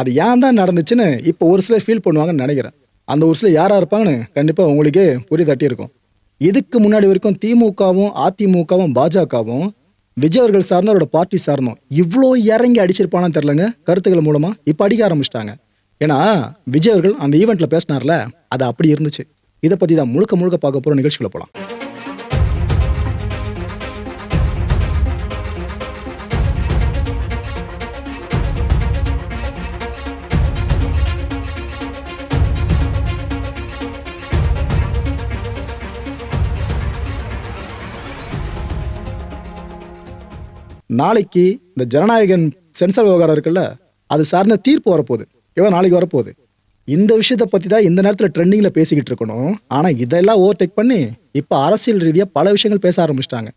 அது ஏன் தான் நடந்துச்சுன்னு இப்போ ஒரு சிலர் ஃபீல் பண்ணுவாங்கன்னு நினைக்கிறேன். அந்த ஒரு சிலர் யாராக இருப்பாங்கன்னு கண்டிப்பாக உங்களுக்கே புரிய தட்டியிருக்கும். இதுக்கு முன்னாடி வரைக்கும் திமுகவும் அதிமுகவும் பாஜகவும் விஜய் அவர்கள் சார்ந்த அவரோட பார்ட்டி சார்ந்தோம் இவ்வளோ இறங்கி அடிச்சிருப்பானான்னு தெரிலங்க கருத்துக்கள் மூலமாக இப்போ அடிக்க ஆரம்பிச்சிட்டாங்க. ஏன்னா விஜய் அவர்கள் அந்த ஈவெண்ட்டில் பேசினார்ல அது அப்படி இருந்துச்சு. இதை பற்றி தான் முழுக்க முழுக்க பார்க்க போகிற நிகழ்ச்சிக்குள்ள போகலாம் நாளைக்கு இந்த ஜனநாயகன் சென்சார் விவகாரம் இருக்குல்ல அது சார்ந்த தீர்ப்பு வரப்போகுது. இவன் நாளைக்கு வரப்போகுது? இந்த விஷயத்தை பற்றி தான் இந்த நேரத்தில் ட்ரெண்டிங்கில் பேசிக்கிட்டு இருக்கணும். ஆனால் இதெல்லாம் ஓவர்டேக் பண்ணி இப்போ அரசியல் ரீதியாக பல விஷயங்கள் பேச ஆரம்பிச்சிட்டாங்க.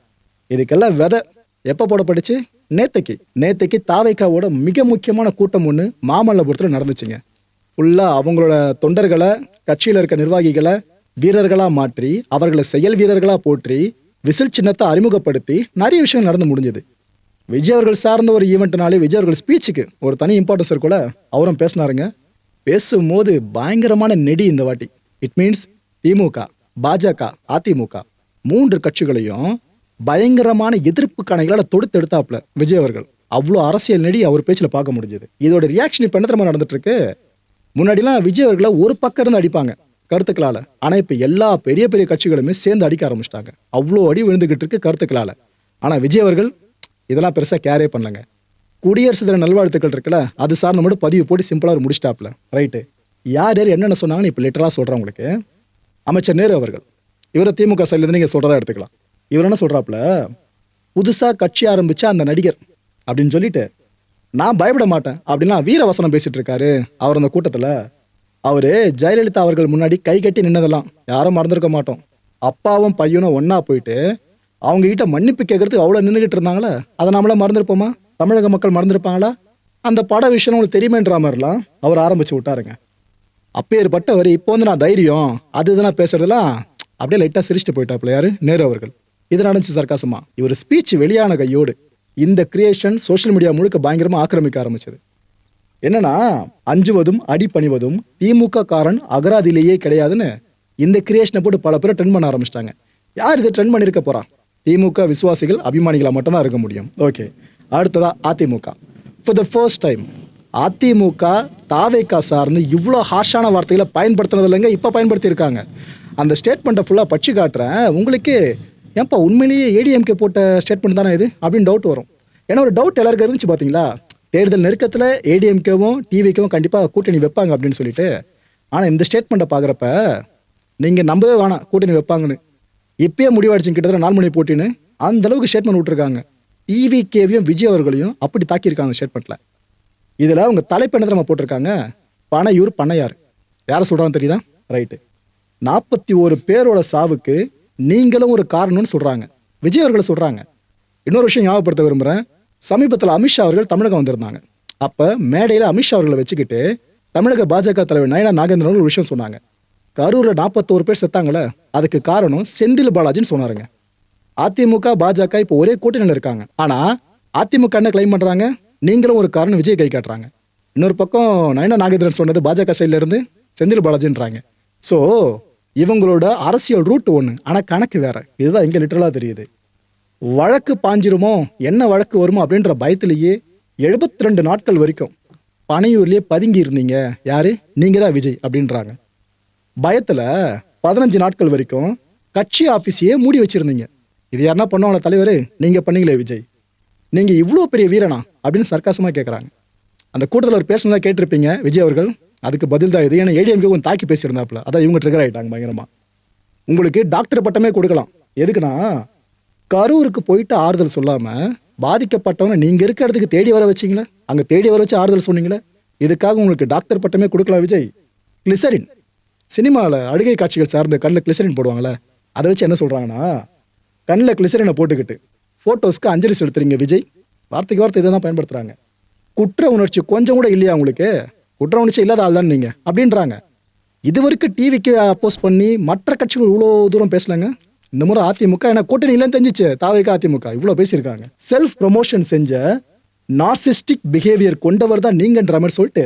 இதுக்கெல்லாம் விதை எப்போ போடப்பட்டுச்சு? நேத்தைக்கு. நேத்தைக்கு தாவைக்காவோட மிக முக்கியமான கூட்டம் ஒன்று மாமல்லபுரத்தில் நடந்துச்சுங்க. ஃபுல்லாக அவங்களோட தொண்டர்களை கட்சியில் இருக்க நிர்வாகிகளை வீரர்களாக மாற்றி அவர்களை செயல் வீரர்களாக போற்றி விசில் சின்னத்தை அறிமுகப்படுத்தி நிறைய விஷயம் நடந்து முடிஞ்சது. விஜய் அவர்கள் சார்ந்த ஒரு ஈவெண்ட்னாலே விஜய் அவர்கள் ஸ்பீச்சுக்கு ஒரு தனி இம்பார்ட்டன்ஸ் இருக்குல்ல அவரும் பேசினாருங்க. பேசும்போது பயங்கரமான நெடி இந்த வாட்டி. இட் மீன்ஸ் திமுக பாஜக அதிமுக மூன்று கட்சிகளையும் பயங்கரமான எதிர்ப்பு கணைகளால் தொடுத்து எடுத்தாப்புல விஜய் அவர்கள். அவ்வளோ அரசியல் நெடி அவர் பேச்சில் பார்க்க முடிஞ்சது. இதோட ரியாக்ஷன் இப்போ என்ன தெரியுமா நடந்துட்டு இருக்கு முன்னாடிலாம் விஜய் அவர்களை ஒரு பக்கம் இருந்து அடிப்பாங்க கருத்துக்களால். ஆனால் இப்போ எல்லா பெரிய பெரிய கட்சிகளுமே சேர்ந்து அடிக்க ஆரம்பிச்சிட்டாங்க. அவ்வளோ அடி விழுந்துகிட்டு இருக்கு கருத்துக்களால். ஆனால் விஜய் அவர்கள் இதெல்லாம் பெருசாக கேரே பண்ணலங்க. குடியரசு தின நல்வாழ்த்துக்கள் இருக்குல்ல அது சார்ந்த மட்டும் பதிவு போட்டு சிம்பிளாக முடிச்சிட்டாப்ல ரைட்டு யார் யார் என்னென்ன சொன்னாங்கன்னு இப்போ லிட்டராக சொல்கிறேன் உங்களுக்கு. அமைச்சர் நேரு அவர்கள். இவரை திமுக சைட்லேருந்து நீங்கள் சொல்கிறதா எடுத்துக்கலாம். இவர் என்ன சொல்கிறாப்புல புதுசாக கட்சி ஆரம்பித்த அந்த நடிகர் அப்படின்னு சொல்லிட்டு நான் பயப்பட மாட்டேன் அப்படின்லாம் வீரவசனம் பேசிட்டு இருக்காரு. அவர் அந்த கூட்டத்தில் அவர் ஜெயலலிதா அவர்கள் முன்னாடி கை கட்டி நின்னதெல்லாம் யாரும் மறந்துருக்க மாட்டோம். அப்பாவும் பையனும் ஒன்றா போயிட்டு அவங்க கிட்ட மன்னிப்பு கேட்கறதுக்கு அவ்வளோ நின்றுகிட்டு இருந்தாங்களே? அதை நம்மள மறந்துருப்போமா? தமிழக மக்கள் மறந்துருப்பாங்களா? அந்த பட விஷயம் உங்களுக்கு தெரியுமேன்ற மாதிரிலாம் அவர் ஆரம்பிச்சு விட்டாருங்க. அப்பேற்பட்டவர் இப்போ வந்து நான் தைரியம் அது இதெல்லாம் பேசுறதெல்லாம் அப்படியே லைட்டாக சிரிச்சுட்டு போயிட்டாப்புல யாரு? நேரு அவர்கள். இது நடந்துச்சு சர்க்காசமா. இவர் ஸ்பீச் வெளியான கையோடு இந்த கிரியேஷன் சோஷியல் மீடியா முழுக்க பயங்கரமாக ஆக்கிரமிக்க ஆரம்பிச்சது. என்னன்னா அஞ்சுவதும் அடிபணிவதும் திமுக காரன் அகராதியிலேயே கிடையாதுன்னு இந்த கிரியேஷனை போட்டு பல பேர் ட்ரெண்ட் பண்ண ஆரம்பிச்சிட்டாங்க. யார் இதை ட்ரெண்ட் பண்ணியிருக்க போகிறான் திமுக விசுவாசிகள் அபிமானிகளாக மட்டும்தான் இருக்க முடியும். ஓகே அடுத்ததாக AIADMK. For the first time AIADMK தாவேக்கா சார்ந்து இவ்வளோ ஹார்ஷான வார்த்தைகளை பயன்படுத்தினது இல்லைங்க இப்போ பயன்படுத்தியிருக்காங்க. அந்த ஸ்டேட்மெண்ட்டை ஃபுல்லாக பச்சு காட்டுறேன். உங்களுக்கு ஏன்ப்பா உண்மையிலேயே ஏடிஎம்கே போட்ட ஸ்டேட்மெண்ட் தானே இது? அப்படின்னு டவுட் வரும். ஏன்னா ஒரு டவுட் எல்லாருக்கும் இருந்துச்சு பார்த்தீங்களா தேர்தல் நெருக்கத்தில் ஏடிஎம்கேவும் டிவிக்கும் கண்டிப்பாக கூட்டணி வைப்பாங்க அப்படின்னு சொல்லிட்டு. ஆனால் இந்த ஸ்டேட்மெண்ட்டை பார்க்குறப்ப நீங்கள் நம்பவே வேணாம் கூட்டணி வைப்பாங்கன்னு. இப்பயே முடிவாயிடுச்சு கிட்டத்தட்ட நாலு மணி போட்டின்னு அந்த அளவுக்கு ஸ்டேட்மெண்ட் விட்டுருக்காங்க. டிவிகேவையும் விஜய் அவர்களையும் அப்படி தாக்கியிருக்காங்க ஸ்டேட்மெண்ட்டில் இதில் அவங்க தலைப்பு நம்ம போட்டிருக்காங்க? பனையூர் பண்ணையார் யாரை சொல்கிறான்னு தெரியுதா? ரைட்டு நாற்பத்தி ஒரு பேரோட சாவுக்கு நீங்களும் ஒரு காரணம்னு சொல்கிறாங்க விஜய் அவர்களை சொல்கிறாங்க இன்னொரு விஷயம் ஞாபகப்படுத்த விரும்புகிறேன் சமீபத்தில் அமித்ஷா அவர்கள் தமிழகம் வந்திருந்தாங்க. அப்போ மேடையில் அமித்ஷா அவர்களை வச்சுக்கிட்டு தமிழக பாஜக தலைவர் நயனா நாகேந்திரன் ஒரு விஷயம் சொன்னாங்க. கரூரில் நாற்பத்தோரு பேர் செத்தாங்களே அதுக்கு காரணம் செந்தில் பாலாஜின்னு சொன்னாருங்க. அதிமுக பாஜக இப்போ ஒரே கூட்டணியில் இருக்காங்க. ஆனா அதிமுக என்ன கிளைம் பண்றாங்க? நீங்களும் ஒரு காரணம் விஜய் கை காட்டுறாங்க. இன்னொரு பக்கம் நயனா நாகேந்திரன் சொன்னது பாஜக சைட்ல இருந்து செந்தில் பாலாஜின்றாங்க. ஸோ இவங்களோட அரசியல் ரூட் ஒன்று ஆனா கணக்கு வேற. இதுதான் இங்க லிட்டரலா தெரியுது. வழக்கு பாஞ்சிருமோ என்ன வழக்கு வருமோ அப்படின்ற பயத்திலேயே எழுபத்தி ரெண்டு நாட்கள் வரைக்கும் பனையூர்லயே பதுங்கி இருந்தீங்க. யாரு? நீங்க தான் விஜய் அப்படின்றாங்க. பயத்தில் பதினஞ்சு நாட்கள் வரைக்கும் கட்சி ஆஃபீஸையே மூடி வச்சுருந்தீங்க. இது யாருன்னா பண்ணுவாங்களா தலைவர்? நீங்கள் பண்ணீங்களே விஜய். நீங்கள் இவ்வளோ பெரிய வீரனா? அப்படின்னு சர்க்காசமாக கேட்குறாங்க அந்த கூட்டத்தில் ஒரு பேசினதா கேட்டிருப்பீங்க விஜய் அவர்கள். அதுக்கு பதில் தான் இது. ஏன்னா ஏடிஎம்கே கொஞ்சம் தாக்கி பேசியிருந்தாப்புல. அதான் இவங்க ட்ரிகர் ஆகிட்டாங்க பயங்கரமாக உங்களுக்கு டாக்டர் பட்டமே கொடுக்கலாம். எதுக்குன்னா கரூருக்கு போயிட்டு ஆறுதல் சொல்லாமல் பாதிக்கப்பட்டவங்க நீங்கள் இருக்க இடத்துக்கு தேடி வர வச்சீங்களே? அங்கே தேடி வர வச்சு ஆறுதல் சொன்னீங்களே? இதுக்காக உங்களுக்கு டாக்டர் பட்டமே கொடுக்கலாம் விஜய். கிளிசரின் சினிமாவில் அழுகை காட்சிகள் சார்ந்த கண்ணில் கிளிசரின் போடுவாங்கள்ல அதை வச்சு என்ன சொல்கிறாங்கன்னா கண்ணில் கிளிசரினை போட்டுக்கிட்டு ஃபோட்டோஸ்க்கு அஞ்சலி செலுத்துறீங்க விஜய். வார்த்தைக்கு வார்த்தை இதை தான் பயன்படுத்துகிறாங்க குற்ற உணர்ச்சி கொஞ்சம் கூட இல்லையா உங்களுக்கு? குற்ற உணர்ச்சி இல்லாத ஆள் தான் நீங்கள் அப்படின்றாங்க. இது வரைக்கும் டிவிக்கு அப்போஸ் பண்ணி மற்ற கட்சிகள் இவ்வளோ தூரம் பேசலாங்க? இந்த முறை அதிமுக ஏன்னா கூட்டணி இல்லைன்னு தெரிஞ்சிச்சு. தாவைக்கு அதிமுக இவ்வளோ பேசியிருக்காங்க. செல்ஃப் ப்ரொமோஷன் செஞ்ச நார்சிஸ்டிக் பிஹேவியர் கொண்டவர் தான் நீங்கன்ற மாதிரி சொல்லிட்டு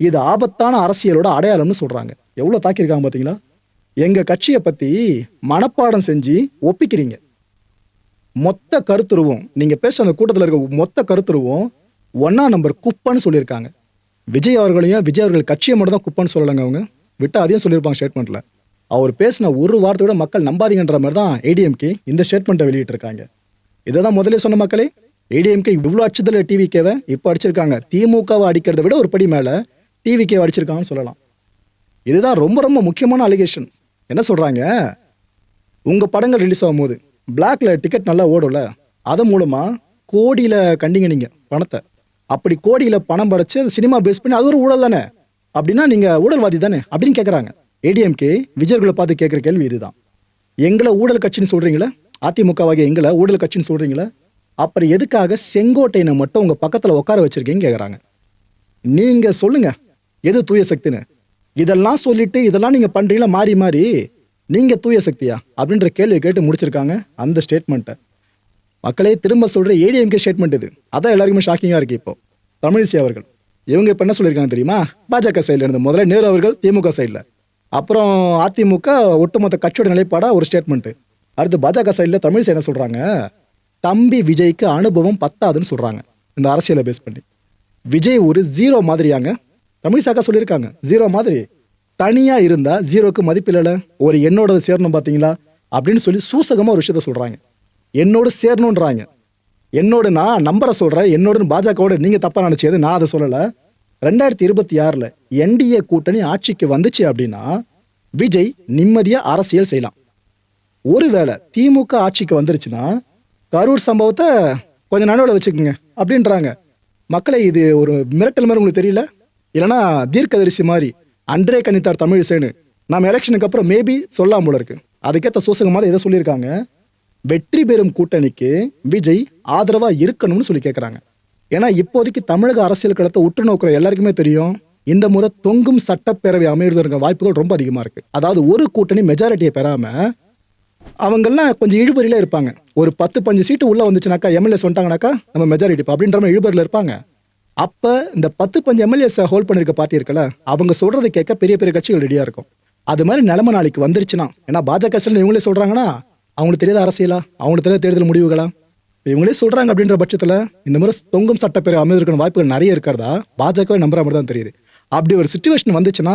இது ஆபத்தான அரசியலோட அடையாளம்னு சொல்கிறாங்க எவ்வளோ தாக்கியிருக்காங்க பார்த்தீங்களா எங்கள் கட்சியை பற்றி மனப்பாடம் செஞ்சு ஒப்பிக்கிறீங்க. மொத்த கருத்துருவம் நீங்கள் பேச அந்த கூட்டத்தில் இருக்க மொத்த கருத்துருவம் ஒன்னா நம்பர் குப்பன்னு சொல்லியிருக்காங்க. விஜய் அவர்களையும் விஜய் அவர்கள் கட்சியை மட்டும் தான் குப்பன்னு சொல்லலைங்க அவங்க. விட்டு அதையும் சொல்லியிருப்பாங்க ஸ்டேட்மெண்ட்டில் அவர் பேசின ஒரு வார்த்தையோட மக்கள் நம்பாதீங்கன்ற மாதிரி தான் ஏடிஎம்கே இந்த ஸ்டேட்மெண்ட்டை வெளியிட்டிருக்காங்க. இதை தான் முதலே சொன்ன மக்களே ஏடிஎம்கே இவ்வளோ அடிச்சதில் டிவிக்கேவை இப்போ அடிச்சிருக்காங்க. திமுகவை அடிக்கிறத விட ஒரு படி மேலே டிவிகேவை அடிச்சிருக்காங்கன்னு சொல்லலாம். இதுதான் ரொம்ப ரொம்ப முக்கியமான அலிகேஷன் என்ன சொல்கிறாங்க உங்கள் படங்கள் ரிலீஸ் ஆகும்போது பிளாக்ல டிக்கெட் நல்லா ஓடும்ல அதன் மூலமாக கோடியில் கண்டிங்க நீங்கள் பணத்தை. அப்படி கோடியில் பணம் படைச்சு அது சினிமா பேஸ் பண்ணி அது ஒரு ஊழல் தானே? அப்படின்னா நீங்கள் ஊழல்வாதி தானே? அப்படின்னு கேட்குறாங்க ஏடிஎம்கே விஜயர்களை பார்த்து கேட்குற கேள்வி இதுதான். எங்களை ஊழல் கட்சின்னு சொல்கிறீங்களே அதிமுகவாகிய எங்களை ஊழல் கட்சின்னு சொல்கிறீங்களே அப்புறம் எதுக்காக செங்கோட்டையினை மட்டும் உங்கள் பக்கத்தில் உட்கார வச்சுருக்கீங்கன்னு கேட்குறாங்க நீங்கள் சொல்லுங்கள் எது தூய சக்தின்னு? இதெல்லாம் சொல்லிட்டு இதெல்லாம் நீங்கள் பண்ணுறீங்களா மாறி மாறி. நீங்கள் தூய சக்தியா? அப்படின்ற கேள்வியை கேட்டு முடிச்சிருக்காங்க அந்த ஸ்டேட்மெண்ட்டை மக்களே திரும்ப சொல்கிற ஏடிஎம்கே ஸ்டேட்மெண்ட் இது. அதான் எல்லாருக்குமே ஷாக்கிங்காக இருக்குது இப்போ. தமிழிசை அவர்கள். இவங்க இப்போ என்ன சொல்லியிருக்காங்க தெரியுமா? பாஜக சைடில் இருந்து முதல்ல நேரு அவர்கள் திமுக சைடில் அப்புறம் அதிமுக ஒட்டுமொத்த கட்சியோட நிலைப்பாடாக ஒரு ஸ்டேட்மெண்ட்டு அடுத்து பாஜக சைடில் தமிழிசை என்ன சொல்கிறாங்க தம்பி விஜய்க்கு அனுபவம் பத்தாதுன்னு சொல்கிறாங்க இந்த அரசியலை பேஸ் பண்ணி. விஜய் ஒரு ஜீரோ மாதிரியாங்க. தமிழிசாக்கா சொல்லியிருக்காங்க. ஜீரோ மாதிரி. தனியாக இருந்தால் ஜீரோக்கு மதிப்பில்லைல ஒரு என்னோட சேரணும் பார்த்தீங்களா அப்படின்னு சொல்லி சூசகமாக ஒரு விஷயத்த சொல்கிறாங்க என்னோடு சேரணுன்றாங்க. என்னோட நான் நம்பரை சொல்கிறேன் என்னோட பாஜகவோட நீங்கள் தப்பாக நினச்சது நான் அதை சொல்லலை. ரெண்டாயிரத்தி இருபத்தி ஆறில் என்டிஏ கூட்டணி ஆட்சிக்கு வந்துச்சு அப்படின்னா விஜய் நிம்மதியாக அரசியல் செய்யலாம். ஒருவேளை திமுக ஆட்சிக்கு வந்துருச்சுன்னா கரூர் சம்பவத்தை கொஞ்சம் நடுவில் வச்சுக்கோங்க அப்படின்றாங்க. மக்களை இது ஒரு மிரட்டல் மாதிரி உங்களுக்கு தெரியல? இல்லைன்னா தீர்க்கதரிசி மாதிரி அன்றே கணித்தார் தமிழிசைன்னு நம்ம எலெக்ஷனுக்கு அப்புறம் மேபி சொல்லாம் போல இருக்கு. அதுக்கேற்ற சூசகமாக எதை சொல்லியிருக்காங்க? வெற்றி பெறும் கூட்டணிக்கு விஜய் ஆதரவாக இருக்கணும்னு சொல்லி கேட்குறாங்க ஏன்னா இப்போதைக்கு தமிழக அரசியல் களத்தை உற்று நோக்கிற எல்லாருக்குமே தெரியும் இந்த முறை தொங்கும் சட்டப்பேரவை அமைவதற்கான வாய்ப்புகள் ரொம்ப அதிகமாக இருக்கு. அதாவது ஒரு கூட்டணி மெஜாரிட்டியை பெறாமல் அவங்கெல்லாம் கொஞ்சம் இழுபறியில் இருப்பாங்க. ஒரு பத்து பஞ்சு சீட்டு உள்ளே வந்துச்சுனாக்கா எம்எல்ஏ சொன்னாங்கனாக்கா நம்ம மெஜாரிட்டி அப்படின்ற மாதிரி இழுபறியில் இருப்பாங்க. அப்போ இந்த பத்து பஞ்சு எம்எல்ஏஸை ஹோல்ட் பண்ணிருக்க பார்ட்டி இருக்கல அவங்க சொல்றதை கேட்க பெரிய பெரிய கட்சிகள் ரெடியாக இருக்கும். அது மாதிரி நிலைமை நாளைக்கு வந்துருச்சுன்னா ஏன்னா பாஜக சேர்ந்து இவங்களே சொல்கிறாங்கன்னா அவங்களுக்கு தெரியாத அரசியலா? அவங்களுக்கு தெரியாத தேர்தல் முடிவுகளா? இவங்களே சொல்கிறாங்க அப்படின்ற பட்சத்தில் இந்த மாதிரி தொங்கும் சட்டப்பேரவை அமைந்திருக்கிற வாய்ப்புகள் நிறைய இருக்கிறதா? பாஜகவை நம்புற மாதிரி தான் தெரியுது. அப்படி ஒரு சுச்சுவேஷன் வந்துச்சுன்னா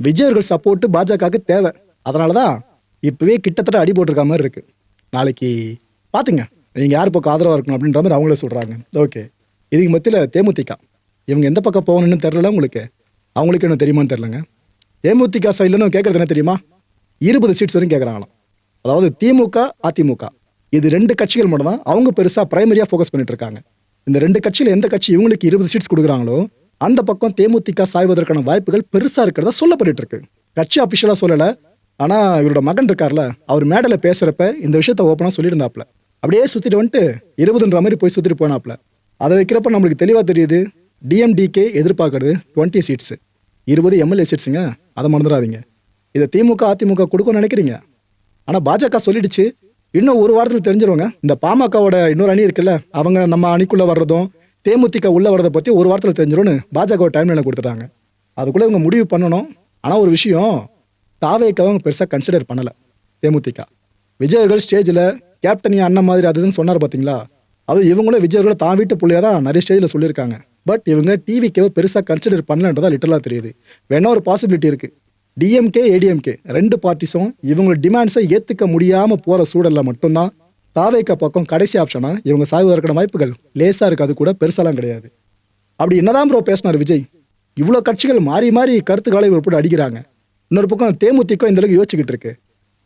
விஜயர்கள் சப்போர்ட்டு பாஜகவுக்கு தேவை. அதனால தான் இப்போவே கிட்டத்தட்ட அடி போட்டிருக்க மாதிரி இருக்குது நாளைக்கு பார்த்துங்க நீங்கள் யார் பக்கம் ஆதரவாக இருக்கணும் அப்படின்ற மாதிரி அவங்களே சொல்கிறாங்க ஓகே. இதுக்கு மத்தியில் தேமுதிக. இவங்க எந்த பக்கம் போகணும்னு தெரில உங்களுக்கு? அவங்களுக்கு என்ன தெரியுமான்னு தெரிலங்க தேமுதிக சைட்லேருந்து கேட்குறது என்ன தெரியுமா? இருபது சீட்ஸ் வரைக்கும் கேட்குறாங்களாம் அதாவது திமுக அதிமுக. இது ரெண்டு கட்சிகள் மட்டும் தான் அவங்க பெருசாக பிரைமரியாக ஃபோக்கஸ் பண்ணிட்டு இருக்காங்க. இந்த ரெண்டு கட்சியில் எந்த கட்சி இவங்களுக்கு இருபது சீட்ஸ் கொடுக்குறாங்களோ அந்த பக்கம் தேமுதிக சாய்வதற்கான வாய்ப்புகள் பெருசாக இருக்கிறதா சொல்லப்பட்டு இருக்கு. கட்சி அஃபிஷியலாக சொல்லலை. ஆனால் இவரோட மகன் இருக்கார்ல அவர் மேடையில் பேசுகிறப்ப இந்த விஷயத்த ஓப்பனாக சொல்லியிருந்தாப்ல அப்படியே சுற்றிட்டு வந்துட்டு இருபதுன்ற மாதிரி போய் சுற்றிட்டு போனாப்ல அதை வைக்கிறப்ப நம்மளுக்கு தெளிவாக தெரியுது. டிஎம்டிகே எதிர்பார்க்கறது டுவெண்ட்டி சீட்ஸு இருபது எம்எல்ஏ சீட்ஸுங்க அதை மறந்துடாதீங்க. இதை திமுக அதிமுக கொடுக்கும்னு நினைக்கிறீங்க. ஆனால் பாஜக சொல்லிடுச்சு. இன்னும் ஒரு வாரத்தில் தெரிஞ்சிருவாங்க. இந்த பாமகவோட இன்னொரு அணி இருக்குல்ல அவங்க நம்ம அணிக்குள்ளே வர்றதும் தேமுதிக உள்ளே வர்றதை பற்றி ஒரு வாரத்தில் தெரிஞ்சிடும்னு பாஜக டைம் லைனை கொடுத்துட்டாங்க. அதுக்குள்ளே இவங்க முடிவு பண்ணணும். ஆனால் ஒரு விஷயம் தாவேக்காவை அவங்க பெருசாக கன்சிடர் பண்ணலை தேமுதிக. விஜயர்கள் ஸ்டேஜில் கேப்டன் அண்ணன் மாதிரி அதுன்னு சொன்னார் பார்த்தீங்களா அதுவும் இவங்களும் விஜயர்களை தான் வீட்டு பிள்ளையா தான் நிறைய ஸ்டேஜில் சொல்லியிருக்காங்க. பட் இவங்க டிவிக்கே பெருசாக கன்சிடர் பண்ணலன்றதா லிட்டலாக தெரியுது. வேணா ஒரு பாசிபிலிட்டி இருக்குது டிஎம்கே ஏடிஎம்கே ரெண்டு பார்ட்டிஸும் இவங்களோட டிமாண்ட்ஸை ஏற்றுக்க முடியாமல் போகிற சூழலில் மட்டும்தான் தாவேக்க பக்கம் கடைசி ஆப்ஷனாக இவங்க சாய்வதற்கான வாய்ப்புகள் லேசாக இருக்குது அது கூட பெருசாலாம் கிடையாது. அப்படி என்னதான் ப்ரோ பேசினார் விஜய்? இவ்வளோ கட்சிகள் மாறி மாறி கருத்துக்களை இவர் போட்டு அடிக்கிறாங்க. இன்னொரு பக்கம் தேமுதிக இந்த அளவுக்கு யோசிச்சுக்கிட்டு இருக்கு.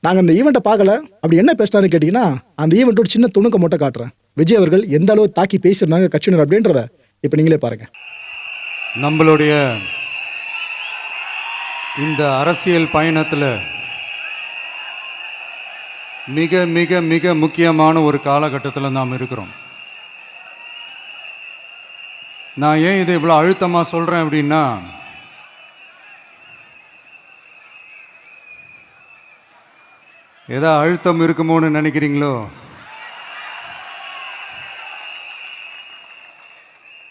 நாங்கள் அந்த ஈவெண்ட்டை பார்க்கல. அப்படி என்ன பேசினாருன்னு கேட்டிங்கன்னா அந்த ஈவெண்ட்டோட சின்ன துணுக்க மட்டும் காட்டுறேன். விஜய் அவர்கள் எந்த அளவு தாக்கி பேசியிருந்தாங்க கட்சியினர் அப்படின்றத இப்போ நீங்களே பாருங்கள் நம்மளுடைய இந்த அரசியல் பயணத்தில் மிக மிக மிக முக்கியமான ஒரு காலகட்டத்தில் நாம் இருக்கிறோம். நான் ஏன் இதை இவ்வளோ அழுத்தமாக சொல்கிறேன் அப்படின்னா ஏதோ அழுத்தம் இருக்குமோன்னு நினைக்கிறீங்களோ?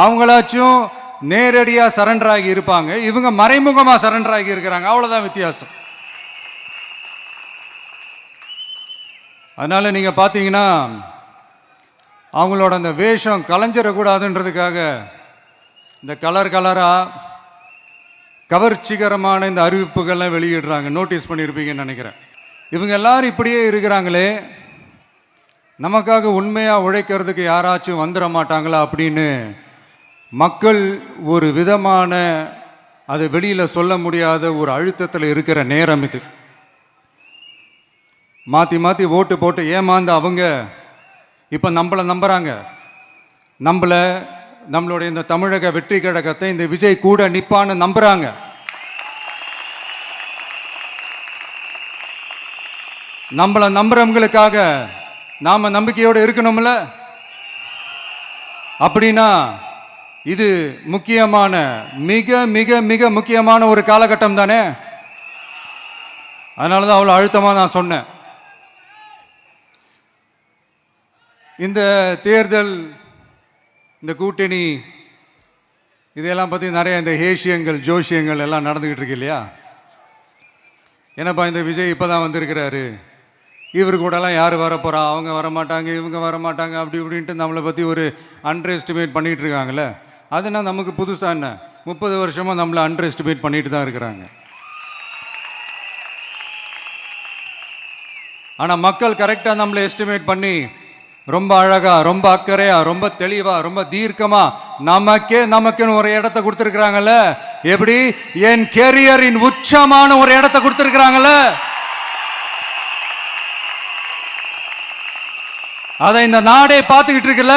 அவங்களாச்சும் நேரடியாக சரண்டர் ஆகி இருப்பாங்க. இவங்க மறைமுகமாக சரண்டர் ஆகி இருக்கிறாங்க. அவ்வளோதான் வித்தியாசம். அதனால் நீங்கள் பார்த்தீங்கன்னா அவங்களோட அந்த வேஷம் கலைஞ்சிடக்கூடாதுன்றதுக்காக இந்த கலர் கலராக கவர்ச்சிகரமான இந்த அறிவிப்புகள்லாம் வெளியிடுறாங்க. நோட்டீஸ் பண்ணியிருப்பீங்கன்னு நினைக்கிறேன். இவங்க எல்லாரும் இப்படியே இருக்கிறாங்களே நமக்காக உண்மையாக உழைக்கிறதுக்கு யாராச்சும் வந்துட மாட்டாங்களா அப்படின்னு மக்கள் ஒரு விதமான அதை வெளியில் சொல்ல முடியாத ஒரு அழுத்தத்தில் இருக்கிற நேரம் இது. மாற்றி மாற்றி ஓட்டு போட்டு ஏமாந்து அவங்க இப்போ நம்மளை நம்புகிறாங்க நம்மளை நம்மளுடைய இந்த தமிழக வெற்றி கழகத்தை இந்த விஜய் கூட நிற்பான்னு நம்புகிறாங்க நம்மளை நம்புறவங்களுக்காக நாம் நம்பிக்கையோடு இருக்கணும்ல? அப்படின்னா இது முக்கியமான மிக மிக மிக முக்கியமான ஒரு காலகட்டம் தானே? அதனால தான் அவ்வளோ அழுத்தமாக நான் சொன்னேன். இந்த தேர்தல் இந்த கூட்டணி இதெல்லாம் பற்றி நிறைய இந்த ஹேஷியங்கள் ஜோஷியங்கள் எல்லாம் நடந்துக்கிட்டு இருக்கு இல்லையா? என்னப்பா இந்த விஜய் இப்போ தான் வந்திருக்கிறாரு? இவர் கூடலாம் யார் வரப்போகிறா அவங்க வர மாட்டாங்க இவங்க வர மாட்டாங்க அப்படி இப்படின்ட்டு நம்மளை பற்றி ஒரு அண்டர் எஸ்டிமேட் பண்ணிகிட்டு இருக்காங்களே அதுனா நமக்கு புதுசாக என்ன? முப்பது வருஷமாக நம்மளை அண்டர் எஸ்டிமேட் பண்ணிட்டு தான் இருக்கிறாங்க. ஆனால் மக்கள் கரெக்டாக நம்மளை எஸ்டிமேட் பண்ணி ரொம்ப அழகாக ரொம்ப அக்கறையாக ரொம்ப தெளிவாக ரொம்ப தீர்க்கமாக நமக்கே நமக்குன்னு ஒரு இடத்த கொடுத்துருக்குறாங்கல்ல? எப்படி? என் கேரியரின் உச்சமான ஒரு இடத்த கொடுத்துருக்குறாங்கல்ல? அதை இந்த நாடே பார்த்துக்கிட்டு இருக்குல்ல?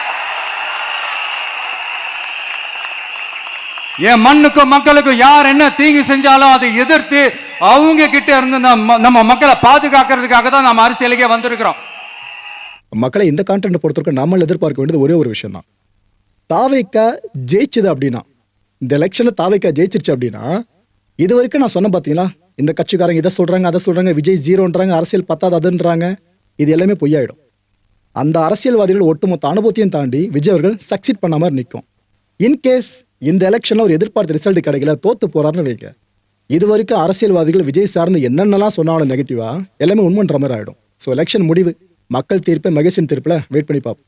என் மண்ணுக்கும் மக்களுக்கும் யார் என்ன தீங்கு செஞ்சாலும் அதை எதிர்த்து அவங்க கிட்ட இருந்து நம்ம நம்ம மக்களை பாதுகாக்கிறதுக்காக தான் நம்ம அரசியலுக்கே வந்திருக்கிறோம். மக்களை இந்த கான்டென்ட் பொறுத்தவரைக்கும் நம்மள எதிர்பார்க்க வேண்டியது ஒரே ஒரு விஷயம் தான் தாவைக்கா ஜெயிச்சது அப்படின்னா இந்த எலெக்ஷனில் தாவைக்கா ஜெயிச்சிருச்சு அப்படின்னா இது வரைக்கும் நான் சொன்னேன் பார்த்தீங்களா இந்த கட்சிக்காரங்க இதை சொல்றாங்க அதை சொல்றாங்க விஜய் ஜீரோன்றாங்க அரசியல் பத்தாது அதுன்றாங்க இது எல்லாமே பொய்யாயிடும். அந்த அரசியல்வாதிகள் ஒட்டுமொத்த அனுபவத்தையும் தாண்டி விஜய் அவர்கள் சக்சீட் பண்ணாமல் மாதிரி நிற்கும் இன்கேஸ் இந்த எலெக்ஷனில் ஒரு எதிர்பார்த்த ரிசல்ட் கிடைக்கல தோத்து போறாருன்னு வைங்க. இது வரைக்கும் அரசியல்வாதிகள் விஜய் சார்ந்து என்னென்னலாம் சொன்னாலும் நெகட்டிவா எல்லாமே உண்மைன்ற மாதிரி ஆகிடும் ஸோ எலெக்ஷன் முடிவு. மக்கள் தீர்ப்பை மகேசன் தீர்ப்பில் வெயிட் பண்ணி பார்ப்போம்.